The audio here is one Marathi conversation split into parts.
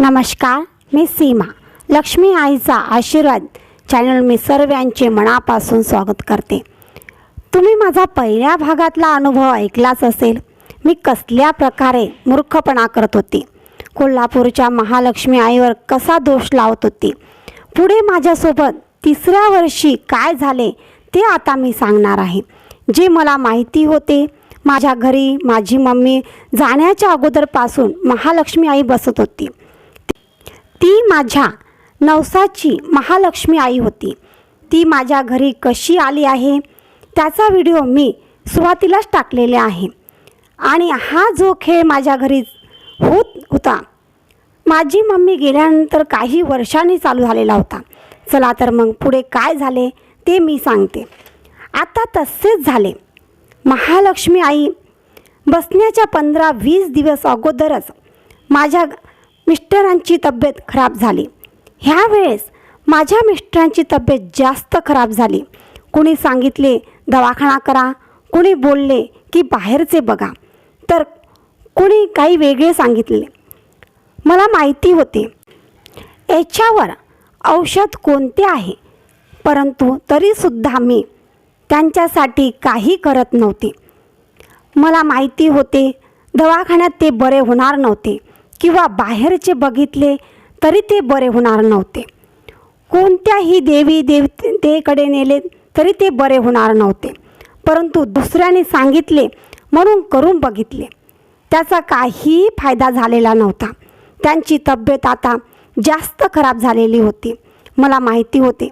नमस्कार मी सीमा. लक्ष्मी आईचा आशीर्वाद चॅनल मी सर्वांचे मनापासून स्वागत करते. तुम्ही माझा पहिल्या भागातला अनुभव ऐकलाच असेल. मी कसल्या प्रकारे मूर्खपणा करत होती? कोल्हापूरच्या महालक्ष्मी आईवर कसा दोष लावत होती? पुढे माझ्यासोबत तिसऱ्या वर्षी काय झाले ते आता मी सांगणार आहे. जे मला माहिती होते माझ्या घरी माझी मम्मी जाण्याच्या अगोदरपासून महालक्ष्मी आई बसत होती. ती माझ्या नवसाची महालक्ष्मी आई होती. ती माझ्या घरी कशी आली आहे? त्याचा व्हिडिओ मी सुरुवातीलाच टाकलेले आहे. आणि हा जो खेळ माझ्या घरी होत होता माझी मम्मी गेल्यानंतर काही वर्षांनी चालू झालेला होता. चला तर मग पुढे काय झाले ते मी सांगते. आता तसेच झाले. महालक्ष्मी आई बसण्याच्या पंधरा वीस दिवस अगोदरच माझ्या मिस्टरांची तब्येत खराब झाली. ह्यावेळेस माझ्या मिस्टरांची तब्येत जास्त खराब झाली. कुणी सांगितले दवाखाना करा. कुणी बोलले की बाहेरचे बघा. तर कुणी काही वेगळे सांगितले. मला माहिती होते. याच्यावर औषध कोणते आहे? परंतु तरीसुद्धा मी त्यांच्यासाठी काही करत नव्हते. मला माहिती होते दवाखान्यात ते बरे होणार नव्हते. किंवा बाहेरचे बघितले तरी ते बरे होणार नव्हते. कोणत्याही देवी देवतेकडे नेले तरी ते बरे होणार नव्हते. परंतु दुसऱ्याने सांगितले म्हणून करून बघितले. त्याचा काहीही फायदा झालेला नव्हता. त्यांची तब्येत आता जास्त खराब झालेली होती. मला माहिती होते.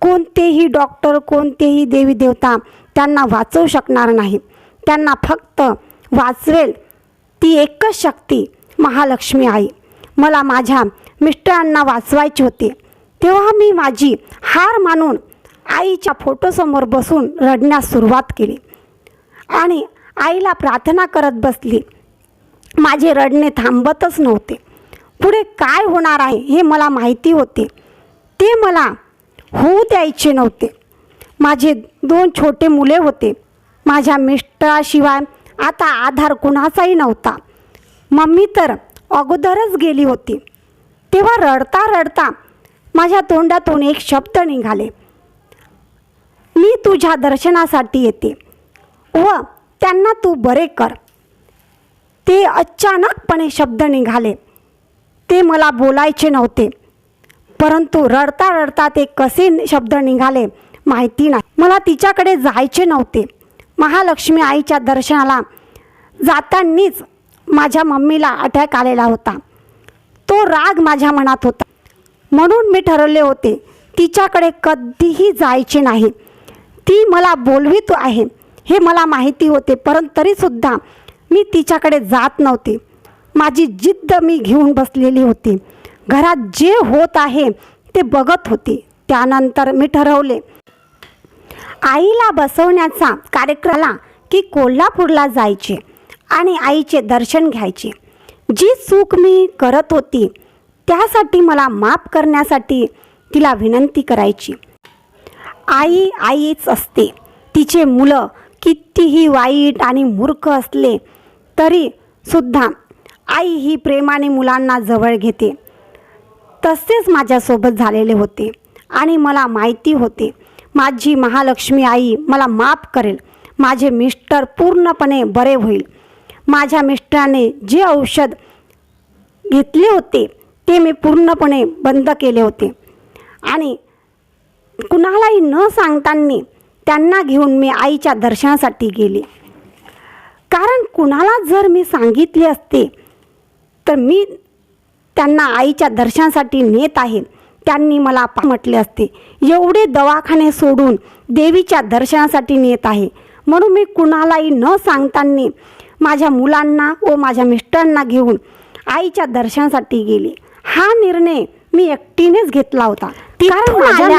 कोणतेही डॉक्टर कोणतेही देवी देवता त्यांना वाचवू शकणार नाही. त्यांना फक्त वाचवेल ती एकच शक्ती महालक्ष्मी आई. मला माझ्या मिस्टरांना वाचवायचे होते. तेव्हा मी माझी हार मानून आईच्या फोटोसमोर बसून रडण्यास सुरुवात केली. आणि आईला प्रार्थना करत बसली. माझे रडणे थांबतच नव्हते. पुढे काय होणार आहे हे मला माहिती होते. ते मला होऊ द्यायचे नव्हते. माझे दोन छोटे मुले होते. माझ्या मिस्टराशिवाय आता आधार कुणाचाही नव्हता. मम्मी तर अगोदरच गेली होती. तेव्हा रडता रडता माझ्या तोंडातून एक शब्द निघाले. मी तुझ्या दर्शनासाठी येते. व त्यांना तू बरे कर. ते अचानकपणे शब्द निघाले. ते मला बोलायचे नव्हते. परंतु रडता रडता ते कसे शब्द निघाले माहिती नाही. मला तिच्याकडे जायचे नव्हते. महालक्ष्मी आईच्या दर्शनाला जातानीच माझ्या मम्मीला अटॅक आलेला होता. तो राग माझ्या मनात होता. म्हणून मी ठरवले होते तिच्याकडे कधीही जायचे नाही. ती मला बोलवित आहे हे मला माहिती होते परंतु तरीसुद्धा मी तिच्याकडे जात नव्हते. माझी जिद्द मी घेऊन बसलेली होती. घरात जे होत आहे ते बघत होते. त्यानंतर मी ठरवले आईला बसवण्याचा कार्यक्रमाला की कोल्हापूरला जायचे. आणि आईचे दर्शन घ्यायचे. जी चूक मी करत होती त्यासाठी मला माफ करण्यासाठी तिला विनंती करायची. आई आईच असते. तिचे मुलं कितीही वाईट आणि मूर्ख असले तरी सुद्धा आई ही प्रेमाने मुलांना जवळ घेते. तसेच माझ्यासोबत झालेले होते आणि मला माहिती होते. माझी महालक्ष्मी आई मला माफ करेल. माझे मिस्टर पूर्णपणे बरे होईल. माझ्या मिस्टराने जे औषध घेतले होते ते मी पूर्णपणे बंद केले होते. आणि कुणालाही न सांगताना त्यांना घेऊन मी आईच्या दर्शनासाठी गेले. कारण कुणाला जर मी सांगितले असते तर मी त्यांना आईच्या दर्शनासाठी नेत आहे. त्यांनी मला पा- म्हटले असते एवढे दवाखाने सोडून देवीच्या दर्शनासाठी नेत आहे. म्हणून मी कुणालाही न सांगताना माझ्या मुलांना व माझ्या मिस्टरांना घेऊन आईच्या दर्शनासाठी गेले. हा निर्णय मी एकटीनेच घेतला होता.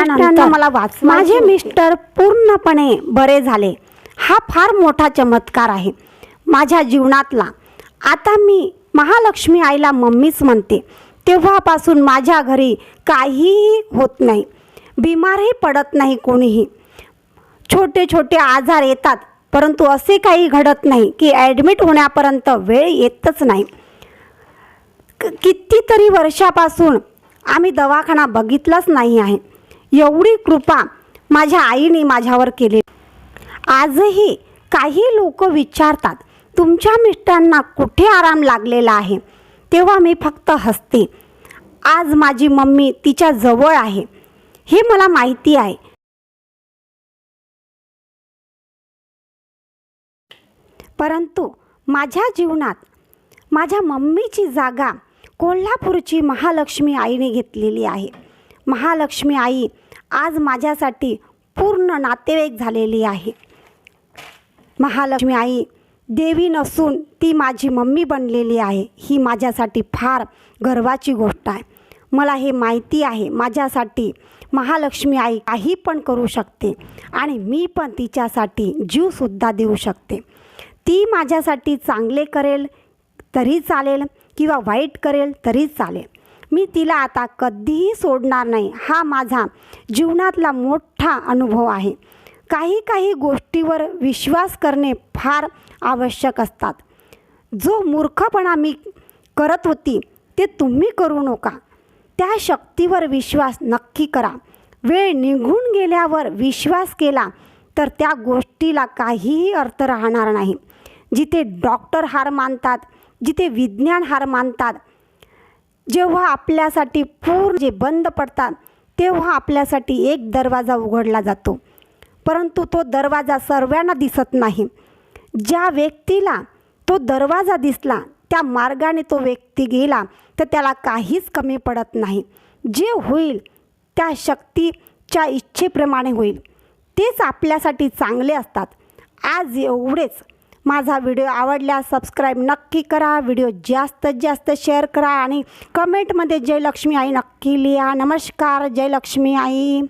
माझ्या मला वाच माझे मिस्टर पूर्णपणे बरे झाले. हा फार मोठा चमत्कार आहे. माझ्या जीवनातला. आता मी महालक्ष्मी आईला मम्मीच म्हणते. तेव्हापासून माझ्या घरी काहीही होत नाही. बिमारही पडत नाही कोणीही. छोटे छोटे आजार येतात. परंतु असे काही घडत नाही की ॲडमिट होण्यापर्यंत वेळ येतच नाही. क- कितीतरी वर्षापासून आम्ही दवाखाना बघितलाच नाही आहे. एवढी कृपा माझ्या आईने माझ्यावर केली. आजही काही लोक विचारतात तुमच्या मिस्टरांना कुठे आराम लागलेला आहे? तेव्हा मी फक्त हसते. आज माझी मम्मी तिच्या जवळ आहे. हे मला माहिती आहे. परंतु माझ्या जीवनात माझ्या मम्मीची जागा कोल्हापूरची महालक्ष्मी आईने घेतलेली आहे. महालक्ष्मी आई आज माझ्यासाठी पूर्ण नातेवाईक झालेली आहे. महालक्ष्मी आई देवी नसून ती माझी मम्मी बनलेली आहे. ही माझ्यासाठी फार गर्वाची गोष्ट आहे. मला हे माहिती आहे. माझ्यासाठी महालक्ष्मी आई काही पण करू शकते आणि मी पण तिच्यासाठी जीवसुद्धा देऊ शकते. ती माझ्यासाठी चांगले करेल तरी चालेल किंवा वाईट करेल तरी चालेल. मी तिला आता कधीही सोडणार नाही. हा माझा जीवनातला मोठा अनुभव आहे. काही काही गोष्टीवर विश्वास करणे फार आवश्यक असतात. जो मूर्खपणा मी करत होती ते तुम्ही करू नका. त्या शक्तीवर विश्वास नक्की करा. वेळ निघून गेल्यावर विश्वास केला तर त्या गोष्टीला काहीही अर्थ राहणार नाही. जिथे डॉक्टर हार मानतात जिथे विज्ञान हार मानतात जेव्हा आपल्यासाठी पूर्ण जे बंद पडतात तेव्हा आपल्यासाठी एक दरवाजा उघडला जातो. परंतु तो दरवाजा सर्वांना दिसत नाही. ज्या व्यक्तीला तो दरवाजा दिसला त्या मार्गाने तो व्यक्ती गेला तर त्याला काहीच कमी पडत नाही. जे होईल त्या शक्तीच्या इच्छेप्रमाणे होईल. तेच आपल्यासाठी चांगले असतात. आज एवढेच. माझा व्हिडिओ आवडल्यास सबस्क्राईब नक्की करा. व्हिडिओ जास्तीत जास्त शेअर करा आणि कमेंटमध्ये जयलक्ष्मी आई नक्की लिहा. नमस्कार जयलक्ष्मी आई.